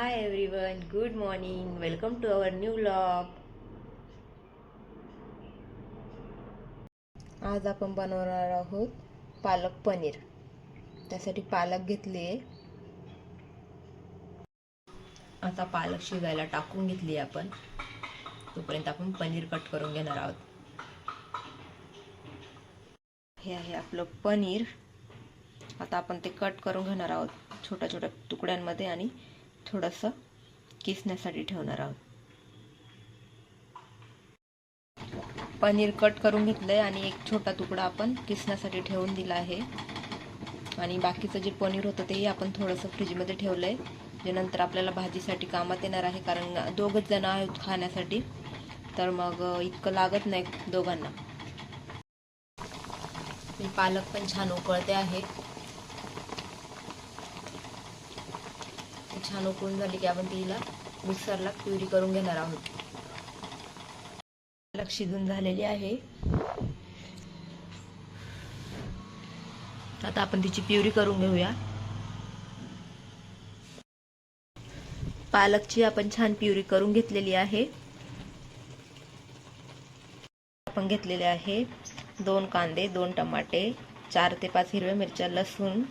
Hi everyone good morning welcome to our new blog आज आपण बनवणार आहोत पालक पनीर. त्यासाठी पालक घेतली आहे. आता पालक शिजायला टाकून घेतली आहे आपण. तोपर्यंत आपण पनीर कट करून घेणार आहोत. हे आहे आपलं पनीर. आता आपण ते कट करून घेणार आहोत छोट्या छोट्या तुकड्यांमध्ये आणि थोडंसं किसण्यासाठी ठेवणार आहोत. पनीर कट करून घेतलंय आणि एक छोटा तुकडा आपण किसण्यासाठी ठेवून दिला आहे. आणि बाकीचं जे पनीर होतं तेही आपण थोडंसं फ्रीजमध्ये ठेवलंय. जे नंतर आपल्याला भाजीसाठी कामात येणार आहे कारण दोघंच जण आहेत खाण्यासाठी. तर मग इतकं लागत नाही दोघांना. पालक पण छान उकळते आहे छान उकळून झाली की आपण तिला मिक्सरला प्युरी करून घेणार आहोत. पालक शिजून झालेली आहे. आता आपण तिची प्युरी करून घेऊया. पालकची आपण छान प्युरी करून घेतलेली आहे. आपण घेतलेले आहे दोन कांदे दोन टमाटे चार ते पाच हिरव्या मिरच्या लसूण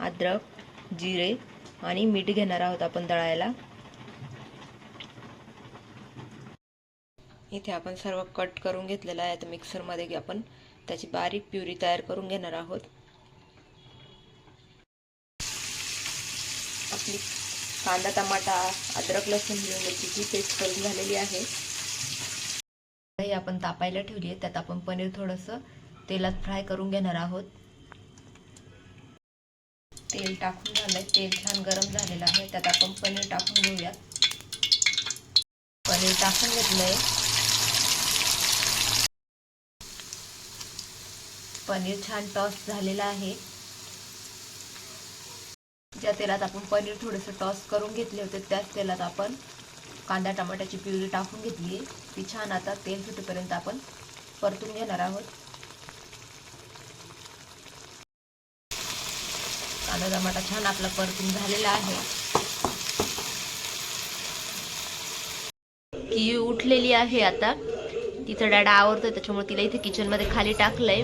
अद्रक जिरे आणि मीठ घेणार आहोत आपण दळायला. इथे आपण सर्व कट करून घेतलेलं आहे. आता मिक्सरमध्ये आपण. त्याची बारीक प्युरी तयार करून घेणार आहोत. आपली कांदा टमाटा अद्रक लसूण हिरवी मिरचीची पेस्ट करून झालेली आहे. आपण तापायला ठेवली आहे. त्यात आपण पनीर थोडंसं तेलात फ्राय करून घेणार आहोत. तेल टाकून झालंय. तेल छान गरम झालेलं आहे. त्यात आपण पनीर टाकून घेऊयात पनीर टाकून घेतलंय. पनीर छान टॉस झालेलं आहे. ज्या तेलात आपण पनीर थोडंसं टॉस करून घेतले होते त्याच तेलात आपण कांदा टमाट्याची प्युरी टाकून घेतली आहे. ती छान आता तेल सुटेपर्यंत आपण परतून घेणार आहोत. कांदा टमाटा छान आपला परतून झालेला आहे. की उठलेली आहे आता. तिचा डॅडा आवडतोय त्याच्यामुळे तिला इथे किचनमध्ये खाली टाकलंय.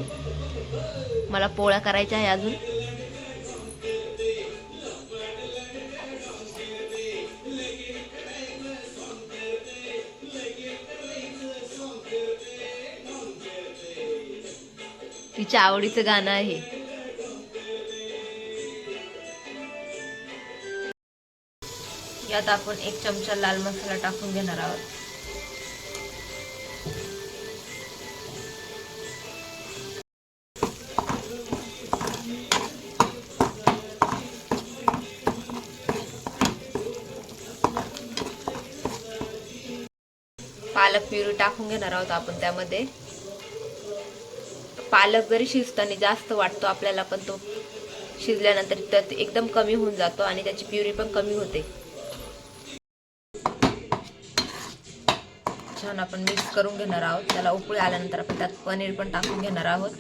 मला पोळ्या करायच्या आहे अजून. तिच्या आवडीचं गाणं आहे. यात आपण एक चमचा लाल मसाला टाकून घेणार आहोत. पालक प्युरी टाकून घेणार आहोत आपण त्यामध्ये. पालक जरी शिजताना जास्त वाटतो आपल्याला पण तो शिजल्यानंतर त्यात एकदम कमी होऊन जातो आणि त्याची प्युरी पण कमी होते. छान आपण मिक्स करून घेणार आहोत. त्याला उकळी आल्यानंतर आपण त्यात पनीर पण टाकून घेणार आहोत.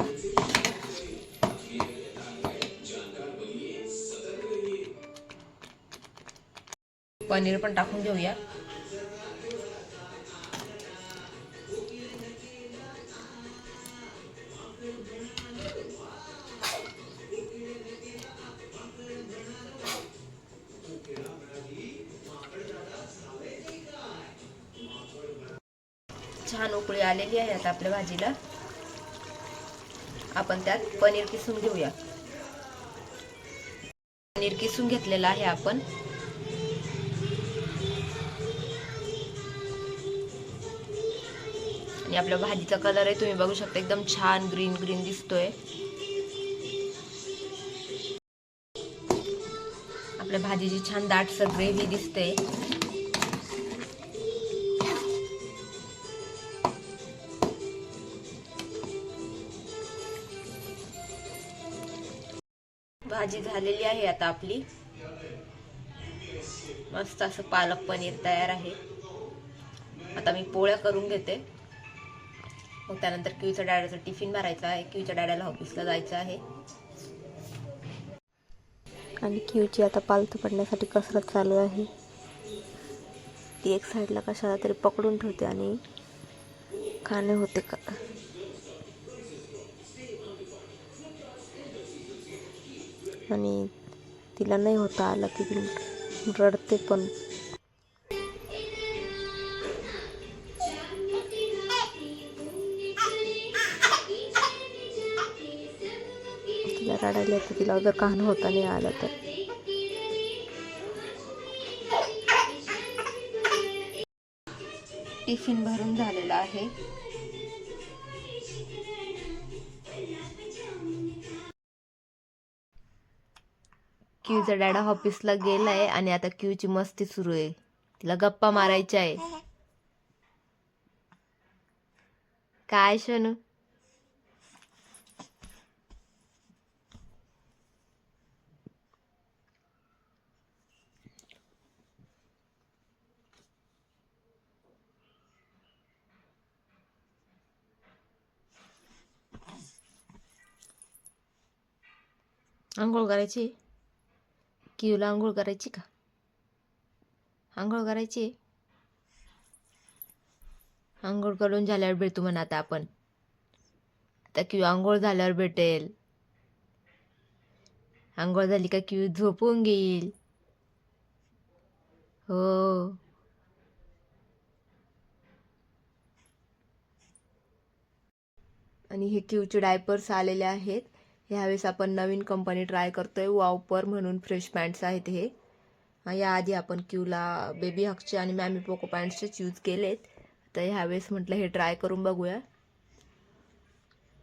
पनीर पण टाकून घेऊया. छान उकळी आलेली आहे आता आपल्या भाजीला. आपण त्यात पनीर किसून घेऊया. पनीर किसून घेतलेलं आहे आपण. आणि आपल्या भाजीचा कलर आहे तुम्ही बघू शकता एकदम छान ग्रीन ग्रीन दिसतोय. आपल्या भाजीची छान दाटसर ग्रेव्ही दिसते. भाजी झालेली आहे आता आपली. मस्त असं पालक पनीर तयार आहे. आता मी पोळ्या करून घेते. मग त्यानंतर किवीच्या डाळ्याचा टिफिन भरायचा आहे. किवीच्या डाळ्याला ऑफिसला जायचं आहे. आणि किवीची आता पालथं पडण्यासाठी कसरत चालू आहे. ती एक साईडला कशाला तरी पकडून ठेवते आणि खाणे होते का? आणि तिला नाही होता आला ती रडते पण. तिला रडायला येते तिला जर कान होता नाही आलं तर. टिफिन भरून झालेला आहे. क्यूचा डॅडा ऑफिसला गेलाय आणि आता क्यूची मस्ती सुरू आहे. तिला गप्पा मारायच्या आहे. काय शनू? आंघोळ करायची? क्यूला आंघोळ करायची का आंघोळ करायची आंघोळ करून झाल्यावर भेटू म्हणा आता आपण आता क्यू आंघोळ झाल्यावर भेटेल आंघोळ झाली का किऊ झोपून घेईल हो आणि हे क्यूचे डायपर्स आलेले आहेत ह्यावेळेस आपण नवीन कंपनी ट्राय करतोय वावपर म्हणून फ्रेश पॅन्ट्स आहेत हे. याआधी आपण क्यूला बेबी हकचे आणि मॅमी पोको पॅन्ट्सचेच यूज केलेत. तर ह्यावेळेस म्हटलं हे ट्राय करून बघूया.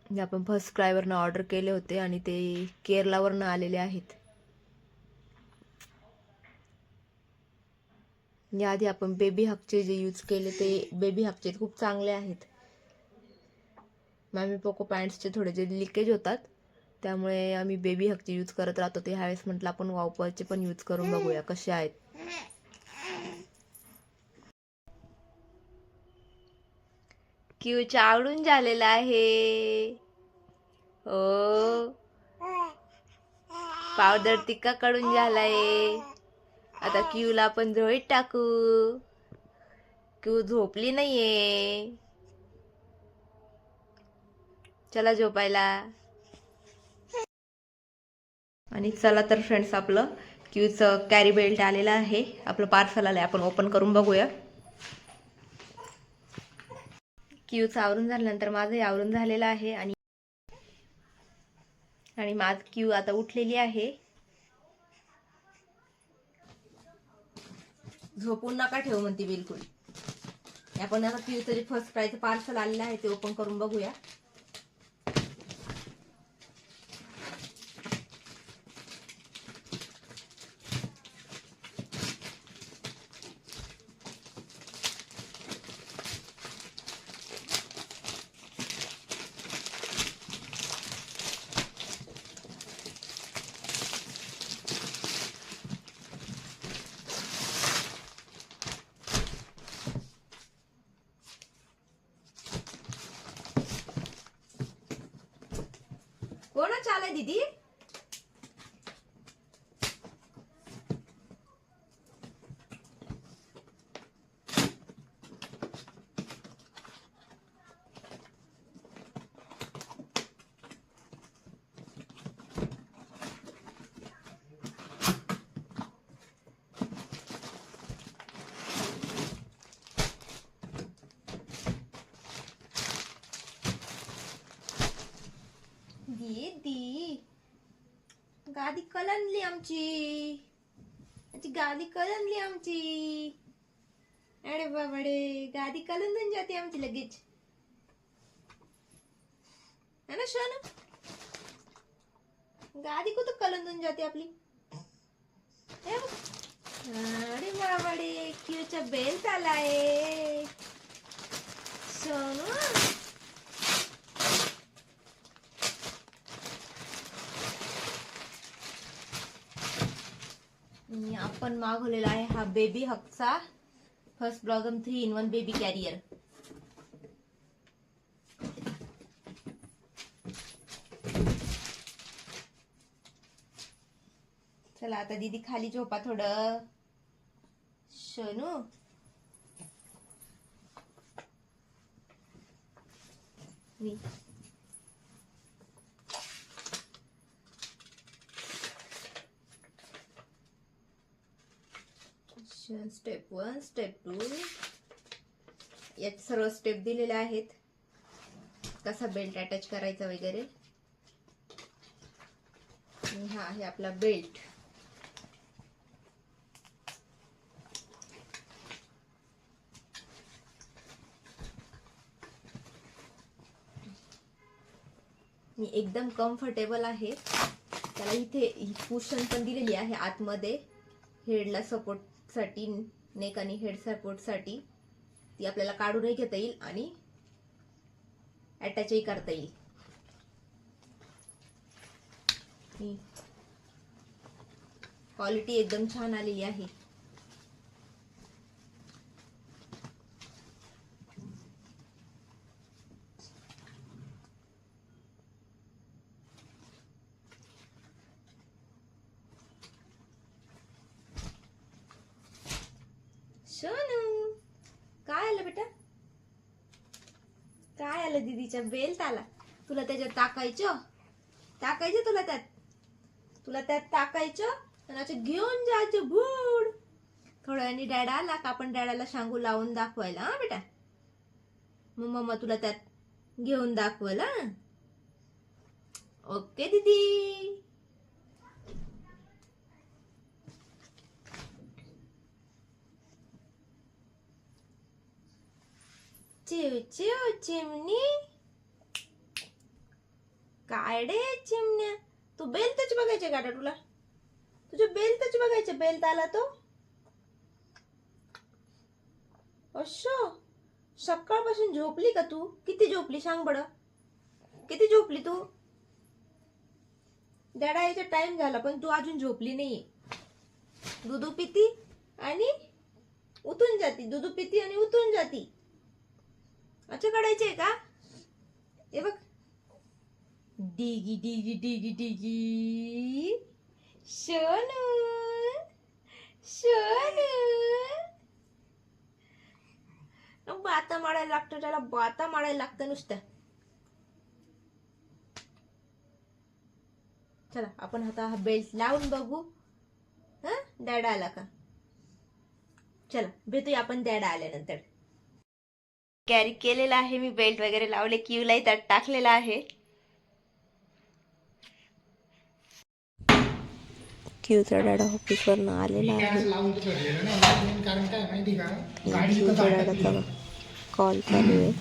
हे आपण फर्स्ट क्रायवरनं ऑर्डर केले होते आणि ते केरलावरनं आलेले आहेत. याआधी आपण बेबी हकचे जे यूज केले ते बेबी हकचे खूप चांगले आहेत. मॅमी पोको पॅन्ट्सचे थोडे जे लिकेज होतात. त्यामुळे आम्ही बेबी हकचे यूज करत राहतो. ते ह्यावेळेस म्हटलं आपण वावपरचे पण यूज करून बघूया कसे आहेत. क्यूच्या आवडून झालेला आहे. हो. पावडर टिक्का कडून झालाय. आता क्यूला आपण झोळीत टाकू. क्यू झोपली नाहीये. चला झोपायला. आणि चला तर फ्रेंड्स आपलं क्यूचं कॅरी बेल्ट आलेलं आहे. आपलं पार्सल आलं आहे आपण ओपन करून बघूया. क्यूचं आवरून झाल्यानंतर माझंही आवरून झालेलं आहे आणि आणि माझ क्यू आता उठलेली आहे. झोपून नका ठेवू म्हणते बिलकुल. आपण आता क्यूचं जे फर्स्ट प्राईजचं पार्सल आलेलं आहे ते ओपन करून बघूया. कोणाच आलाय दीदी दीदी गादी कलंदली आमची. आमची गादी कलंदली आमची. अरे बाबडे गादी कलंदून जाते आमची लगेच. है ना शोन गादी कुठं कलंदून जाते आपली? हे अरे बाबडे क्यूचा बेल्ट आलाय. सोनू आणि आपण मागवलेला आहे हा बेबी हक्सा first ब्लॉगम three in one baby carrier. चला आता दीदी खाली झोपा थोडं. शनू? मी. स्टेप वन स्टेप टू यात सर्व स्टेप दिलेल्या आहेत. कसा बेल्ट अटॅच करायचा वगैरे. हा आहे आपला बेल्ट मी एकदम कम्फर्टेबल आहे. त्याला इथे ही कुशन पण दिलेली आहे आतमध्ये. हेडला सपोर्ट साठी नेक आणि हेड सपोर्टसाठी ती आपल्याला काढूनही घेता येईल आणि अटॅचही करता येईल. क्वालिटी एकदम छान आलेली आहे सोनू काय आलं बेटा तिच्या बेल्ट आला. तुला त्याच्यात टाकायचं? टाकायचं तुला त्यात? तुला त्यात टाकायचं? आणि घेऊन जायचं भूड. थोड्या वेळाने डॅडा आला का आपण डॅडाला सांगू लावून दाखवायला हा बेटा? मग मम्मा तुला त्यात घेऊन दाखवल हा? ओके दीदी. चिव चिव चिमणी. आयडे चिमण्या? तू बेलतच बघायचे गाडा तुला? तुझ्या बेलतच बघायचे बेलत आला तो? अशो सकाळपासून झोपली का तू? किती झोपली सांग बड किती झोपली तू? डॅडा टाइम झाला पण तू अजून झोपली नाहीये. दुधू पिती आणि उतून जाती. दुधू पिती आणि उतून जाती. अच्छा काढायचे का? हे बघ डिगी डिगी डिगी डिगी. सोनू सोनू. बाता मारायला लागतं त्याला बाता मारायला लागतं नुसतं. चला आपण आता हा बेल्ट लावून बघू. हा? डॅडा आला का? चला भेटूया आपण डॅडा आल्यानंतर. कॅरी केलेला आहे मी बेल्ट वगैरे लावले क्यूलाही त्यात टाकलेला आहे. क्यूचा डाडा ऑफिसवरनं आलेला आहे. अडकली. डाडाचा कॉल चालू आहे.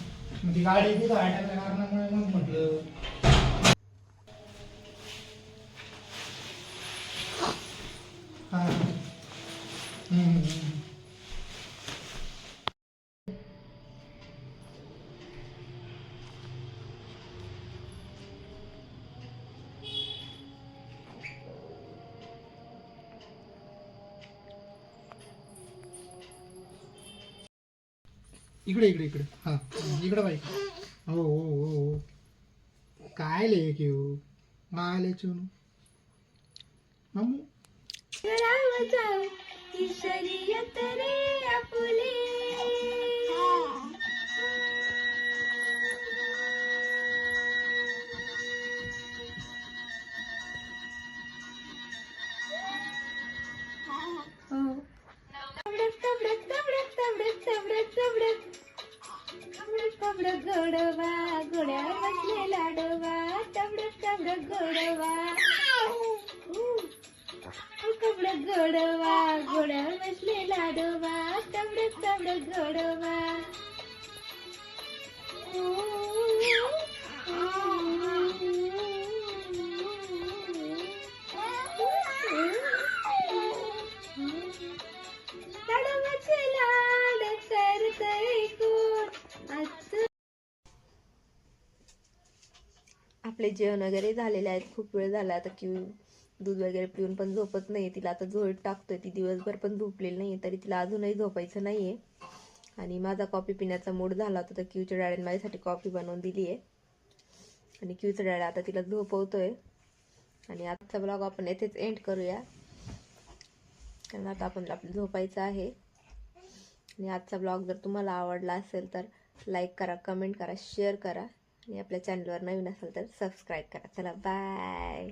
इकडे इकडे इकडे हा इकडे बाई हो हो हो हो काय ले की हो आले चुन मम्मू કપડા ઘડવા ઘોડા બસલે લાડવા કપડા કપડા ઘડવા आपले जेवण वगैरे झालेले आहेत खूप वेळ झाला आता की दूध वगैरे पिऊन पण झोपत नाही तिला आता झोळ टाकतोय ती दिवसभर पण झोपलेली नाही तरी तिला अजूनही झोपायचं नाही आहे आणि माझा कॉफी पिण्याचा मूड झाला होता तर क्यूच्या डॅडीने माझ्यासाठी कॉफी बनवून दिली आहे आणि क्यूचा डॅडा आता तिला झोपवतोय. आणि आजचा ब्लॉग आपण येथेच एंड करूया. कारण आता आपण आपलं झोपायचं आहे. आणि आजचा ब्लॉग जर तुम्हाला आवडला असेल तर लाईक करा कमेंट करा शेअर करा. आणि आपल्या चॅनलवर नवीन असेल तर सबस्क्राईब करा. चला बाय